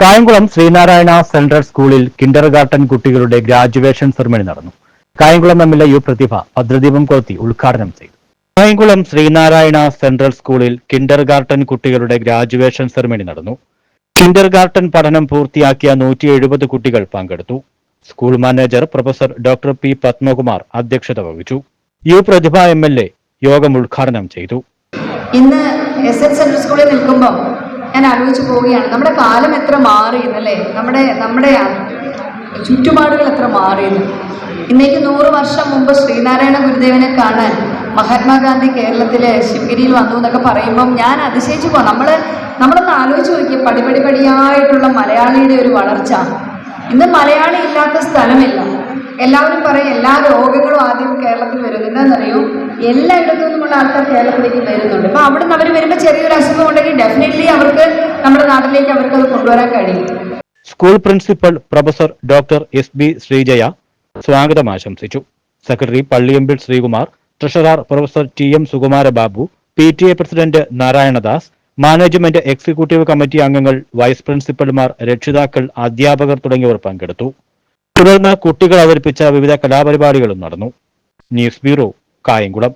Kayamkulam Sreenarayana central സ്കൂളിൽ kindergarten കുട്ടികളുടെ graduation ceremony നടന്നു. Kayamkulam M L U Prathibha ഭദ്രദീപം കൊളുത്തി ഉദ്ഘാടനം ചെയ്തു. കായംകുളം ശ്രീനാരായണ സെൻട്രൽ സ്കൂളിൽ കിൻഡർ ഗാർട്ടൻ കുട്ടികളുടെ ഗ്രാജുവേഷൻ സെറിമണി നടന്നു. കിൻഡർ ഗാർട്ടൻ പഠനം പൂർത്തിയാക്കിയ നൂറ്റി എഴുപത് കുട്ടികൾ പങ്കെടുത്തു. School manager professor doctor P Padmakumar അധ്യക്ഷത വഹിച്ചു. U Prathibha M L A യോഗം ഉദ്ഘാടനം ചെയ്തു. ഇന്ന് എസ് എൻ സെൻട്രൽ സ്കൂളിൽ നിൽക്കുമ്പോൾ ഞാൻ ആലോചിച്ച് പോവുകയാണ്. നമ്മുടെ കാലം എത്ര മാറി എന്നല്ലേ നമ്മുടെ നമ്മുടെ ചുറ്റുപാടുകൾ എത്ര മാറിയെന്ന്. ഇന്നേക്ക് നൂറ് വർഷം മുമ്പ് ശ്രീനാരായണ ഗുരുദേവനെ കാണാൻ മഹാത്മാഗാന്ധി കേരളത്തിലെ ശിവഗിരിയിൽ വന്നു എന്നൊക്കെ പറയുമ്പം ഞാൻ അതിശയിച്ചു പോകാം നമ്മൾ നമ്മളൊന്ന് ആലോചിച്ച് നോക്കിയ. പടിപടി പടിയായിട്ടുള്ള മലയാളിയുടെ ഒരു വളർച്ച. ഇന്ന് മലയാളി ഇല്ലാത്ത സ്ഥലമില്ല. എല്ലാവരും പറയും എല്ലാ രോഗങ്ങളും ആദ്യം കേരളത്തിൽ വരുന്നു എന്താണെന്നറിയോ എല്ലായിടത്തു നിന്നുമുള്ള ആൾക്കാർ കേരളത്തിലേക്ക് വരുന്നുണ്ട്. ചെറിയൊരു അസുഖം ഉണ്ടെങ്കിൽ ഡെഫിനറ്റ്ലി അവർക്ക് നമ്മുടെ നാട്ടിലേക്ക് അവർക്ക് അത് കൊണ്ടുവരാൻ കഴിയും. School principal professor doctor S B Sreejaya സ്വാഗതം ആശംസിച്ചു. Secretary Palliyambil Sreekumar treasurer professor T M Sukumara Babu P T A president Narayanadas management executive committee അംഗങ്ങൾ വൈസ് പ്രിൻസിപ്പൽമാർ രക്ഷിതാക്കൾ അധ്യാപകർ തുടങ്ങിയവർ പങ്കെടുത്തു. തുടർന്ന് കുട്ടികൾ അവതരിപ്പിച്ച വിവിധ കലാപരിപാടികളും നടന്നു. News bureau Kayamkulam.